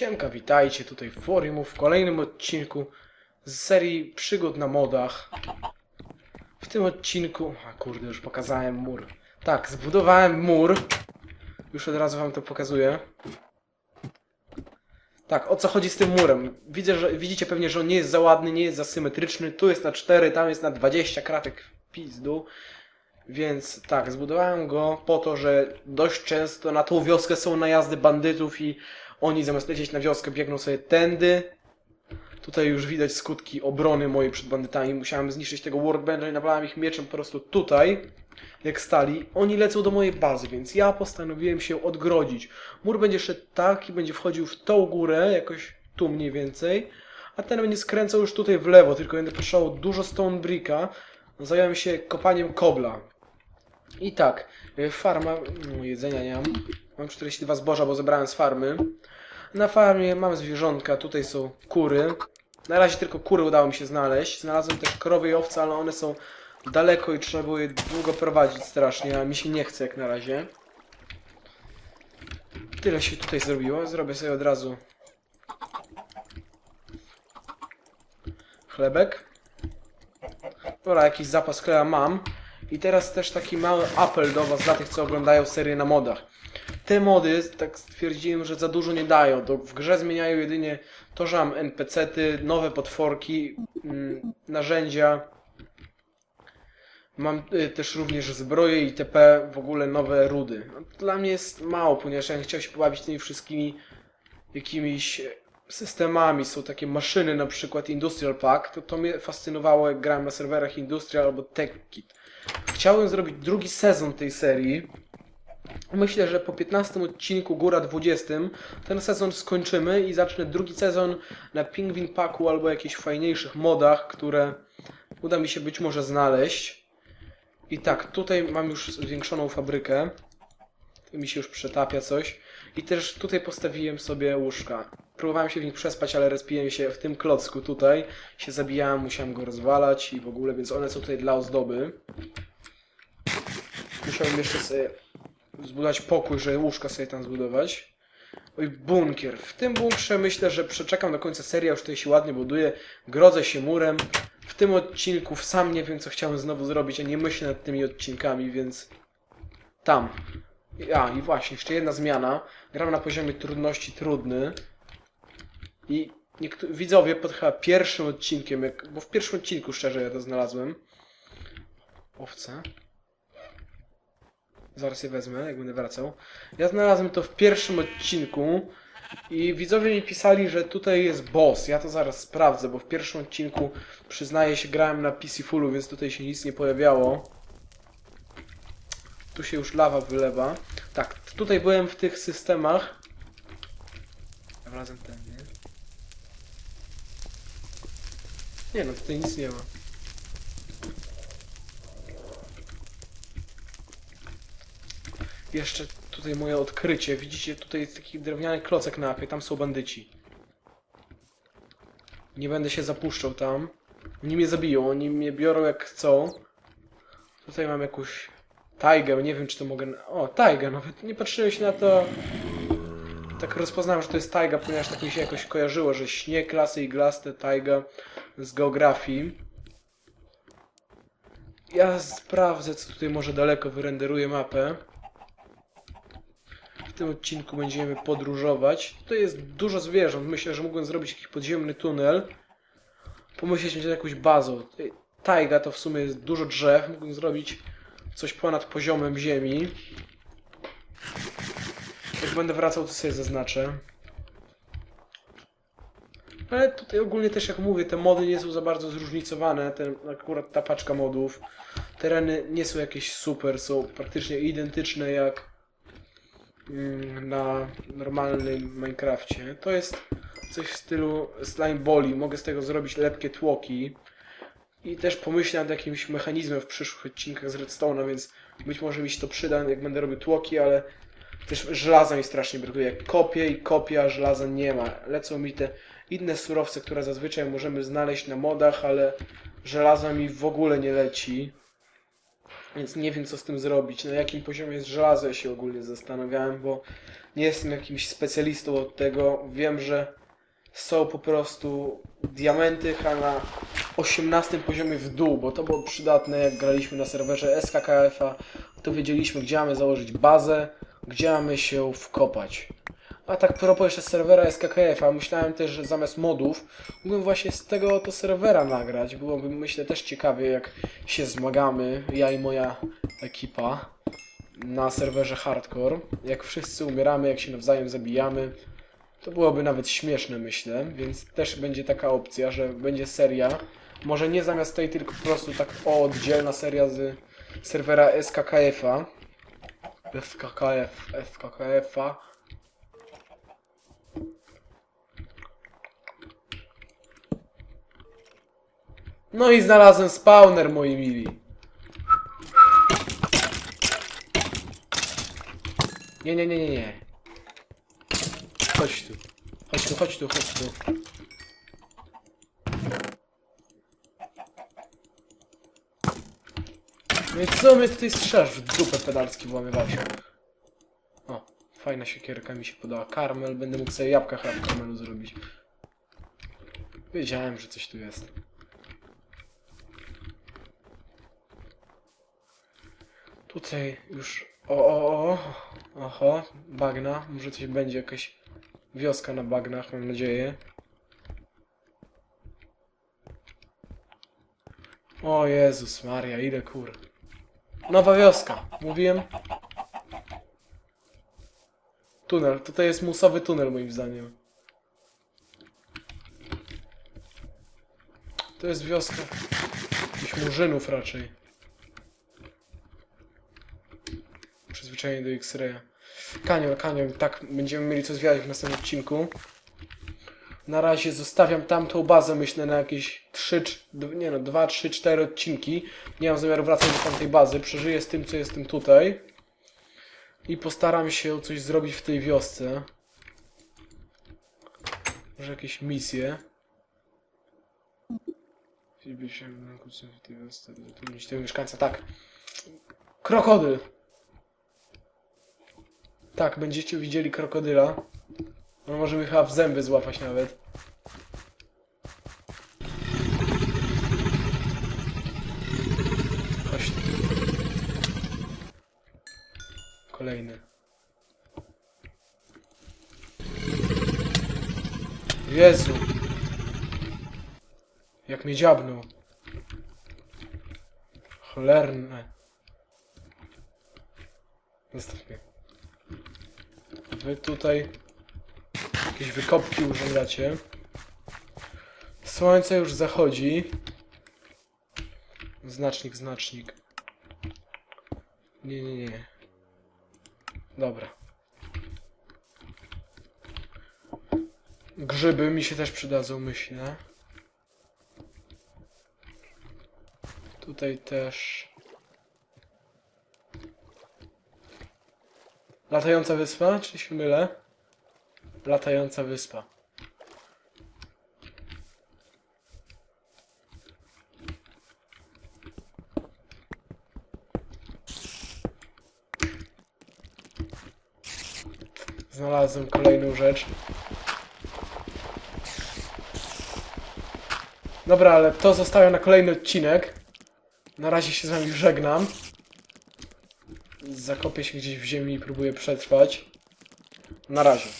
Siemka, witajcie tutaj w Forium w kolejnym odcinku z serii przygód na modach. W tym odcinku... A kurde, już pokazałem mur. Tak, zbudowałem mur. Już od razu wam to pokazuję. Tak, o co chodzi z tym murem? Widzę, że, widzicie pewnie, że on nie jest za ładny, nie jest za symetryczny. Tu jest na 4, tam jest na 20 kratek w pizdu. Więc tak, zbudowałem go po to, że dość często na tą wioskę są najazdy bandytów i oni zamiast lecieć na wioskę biegną sobie tędy. Tutaj już widać skutki obrony mojej przed bandytami. Musiałem zniszczyć tego workbencha i nawalałem ich mieczem po prostu tutaj, jak stali. Oni lecą do mojej bazy, więc ja postanowiłem się odgrodzić. Mur będzie szedł tak i będzie wchodził w tą górę, jakoś tu mniej więcej. A ten będzie skręcał już tutaj w lewo, tylko będę potrzebował dużo stone bricka. Zająłem się kopaniem kobla. I tak, y, farma, no jedzenia nie mam. Mam 42 zboża, bo zebrałem z farmy. Na farmie mam zwierzątka, tutaj są kury. Na razie tylko kury udało mi się znaleźć. Znalazłem też krowy i owce, ale one są daleko i trzeba było je długo prowadzić strasznie, a mi się nie chce jak na razie. Tyle się tutaj zrobiło. Zrobię sobie od razu chlebek. Dobra, jakiś zapas chleba mam. I teraz też taki mały apel do Was, dla tych, co oglądają serię na modach. Te mody, tak stwierdziłem, że za dużo nie dają. W grze zmieniają jedynie to, że mam NPC-ty, nowe potworki, mm, narzędzia. Mam y, też również zbroje i TP, w ogóle nowe rudy. No, dla mnie jest mało, ponieważ ja bym chciał się pobawić tymi wszystkimi jakimiś systemami. Są takie maszyny, na przykład Industrial Pack. To, to mnie fascynowało, jak grałem na serwerach Industrial albo TechKit. Chciałem zrobić drugi sezon tej serii. Myślę, że po 15 odcinku, góra 20, ten sezon skończymy i zacznę drugi sezon na Pingwin Packu albo jakichś fajniejszych modach, które uda mi się być może znaleźć. I tak, tutaj mam już zwiększoną fabrykę. Mi się już przetapia coś. I też tutaj postawiłem sobie łóżka. Próbowałem się w nich przespać, ale respiłem się w tym klocku tutaj. Się zabijałem, musiałem go rozwalać i w ogóle, więc one są tutaj dla ozdoby. Musiałem jeszcze sobie zbudować pokój, żeby łóżka sobie tam zbudować. Oj, bunkier. W tym bunkrze myślę, że przeczekam do końca serii, już tutaj się ładnie buduję. Grodzę się murem. W tym odcinku sam nie wiem, co chciałem znowu zrobić, a nie myślę nad tymi odcinkami, więc tam. A, i właśnie, jeszcze jedna zmiana. Gram na poziomie trudności trudny. I widzowie pod chyba pierwszym odcinkiem, jak, bo w pierwszym odcinku szczerze ja to znalazłem. Owce. Zaraz je wezmę, jak będę wracał. Ja znalazłem to w pierwszym odcinku i widzowie mi pisali, że tutaj jest boss. Ja to zaraz sprawdzę, bo w pierwszym odcinku przyznaję się grałem na PC Fullu, więc tutaj się nic nie pojawiało. Tu się już lawa wylewa. Tak, tutaj byłem w tych systemach. Razem ten, nie? Nie no, tutaj nic nie ma. Jeszcze tutaj moje odkrycie. Widzicie, tutaj jest taki drewniany klocek na mapie, tam są bandyci. Nie będę się zapuszczał tam. Oni mnie zabiją, oni mnie biorą jak chcą. Tutaj mam jakąś tajgę, nie wiem czy to mogę... O, tajgę, nawet nie patrzyłem się na to... Tak rozpoznałem, że to jest tajga, ponieważ tak mi się jakoś kojarzyło, że śnieg, lasy iglaste, tajga z geografii. Ja sprawdzę, co tutaj może daleko wyrenderuję mapę. W tym odcinku będziemy podróżować. Tutaj jest dużo zwierząt. Myślę, że mógłbym zrobić jakiś podziemny tunel. Pomyśleć nad jakąś bazą. Tajga to w sumie jest dużo drzew. Mógłbym zrobić coś ponad poziomem ziemi. Jak będę wracał, to sobie zaznaczę. Ale tutaj ogólnie też jak mówię, te mody nie są za bardzo zróżnicowane. Ten, akurat ta paczka modów. Tereny nie są jakieś super, są praktycznie identyczne jak mm, na normalnym Minecrafcie. To jest coś w stylu slime boli. Mogę z tego zrobić lepkie tłoki. I też pomyślę nad jakimś mechanizmem w przyszłych odcinkach z Redstone'a, więc być może mi się to przyda, jak będę robił tłoki, ale też żelaza mi strasznie brakuje. Jak kopię i kopię, a żelaza nie ma. Lecą mi te inne surowce, które zazwyczaj możemy znaleźć na modach, ale żelaza mi w ogóle nie leci. Więc nie wiem, co z tym zrobić. Na jakim poziomie jest żelazo, ja się ogólnie zastanawiałem, bo nie jestem jakimś specjalistą od tego. Wiem, że są po prostu diamenty, a na 18 poziomie w dół, bo to było przydatne, jak graliśmy na serwerze SKKF-a, to wiedzieliśmy, gdzie mamy założyć bazę, gdzie mamy się wkopać. A tak propos jeszcze serwera SKKF-a, myślałem też, że zamiast modów mógłbym właśnie z tego oto serwera nagrać. Byłoby myślę też ciekawie, jak się zmagamy, ja i moja ekipa na serwerze hardcore. Jak wszyscy umieramy, jak się nawzajem zabijamy. To byłoby nawet śmieszne, myślę, więc też będzie taka opcja, że będzie seria. Może nie zamiast tej, tylko po prostu tak o, oddzielna seria z serwera SKKF-a. SKKF, SKKF-a. No i znalazłem spawner, moi mili. Nie, nie, nie, nie, nie. Chodź tu. Chodź tu, chodź tu, chodź tu. I co mnie tutaj strzelasz w dupę pedalski włamywasiu? O, fajna siekierka mi się podała. Karmel, będę mógł sobie jabłka chyba w karmelu zrobić. Wiedziałem, że coś tu jest. Tutaj już... O, o, o. Oho, bagna. Może coś będzie, jakaś wioska na bagnach, mam nadzieję. O Jezus Maria, ile kur. Nowa wioska, mówiłem. Tunel, tutaj jest musowy tunel moim zdaniem. To jest wioska jakichś murzynów raczej. Przyzwyczajenie do X-raya. Kanion, kanion, tak, będziemy mieli co zwiadać w następnym odcinku. Na razie zostawiam tamtą bazę, myślę, na jakieś 3, nie no, 2, 3, 4 odcinki. Nie mam zamiaru wracać do tamtej bazy, przeżyję z tym, co jestem tutaj. I postaram się coś zrobić w tej wiosce. Może jakieś misje. Zatrudnić tego mieszkańca, tak. Krokodyl! Tak, będziecie widzieli krokodyla. On może mi chyba w zęby złapać nawet. Chodź. Kolejny. Jezu. Jak mnie dziabnął. Cholerne. Zostaw mnie. Wy tutaj jakieś wykopki urządzacie. Słońce już zachodzi. Znacznik, znacznik. Nie, nie, nie. Dobra. Grzyby mi się też przydadzą, myślę. Tutaj też. Latająca wyspa? Czy się mylę? Latająca wyspa. Znalazłem kolejną rzecz. Dobra, ale to zostawiam na kolejny odcinek. Na razie się z wami żegnam. Zakopię się gdzieś w ziemi i próbuję przetrwać. Na razie.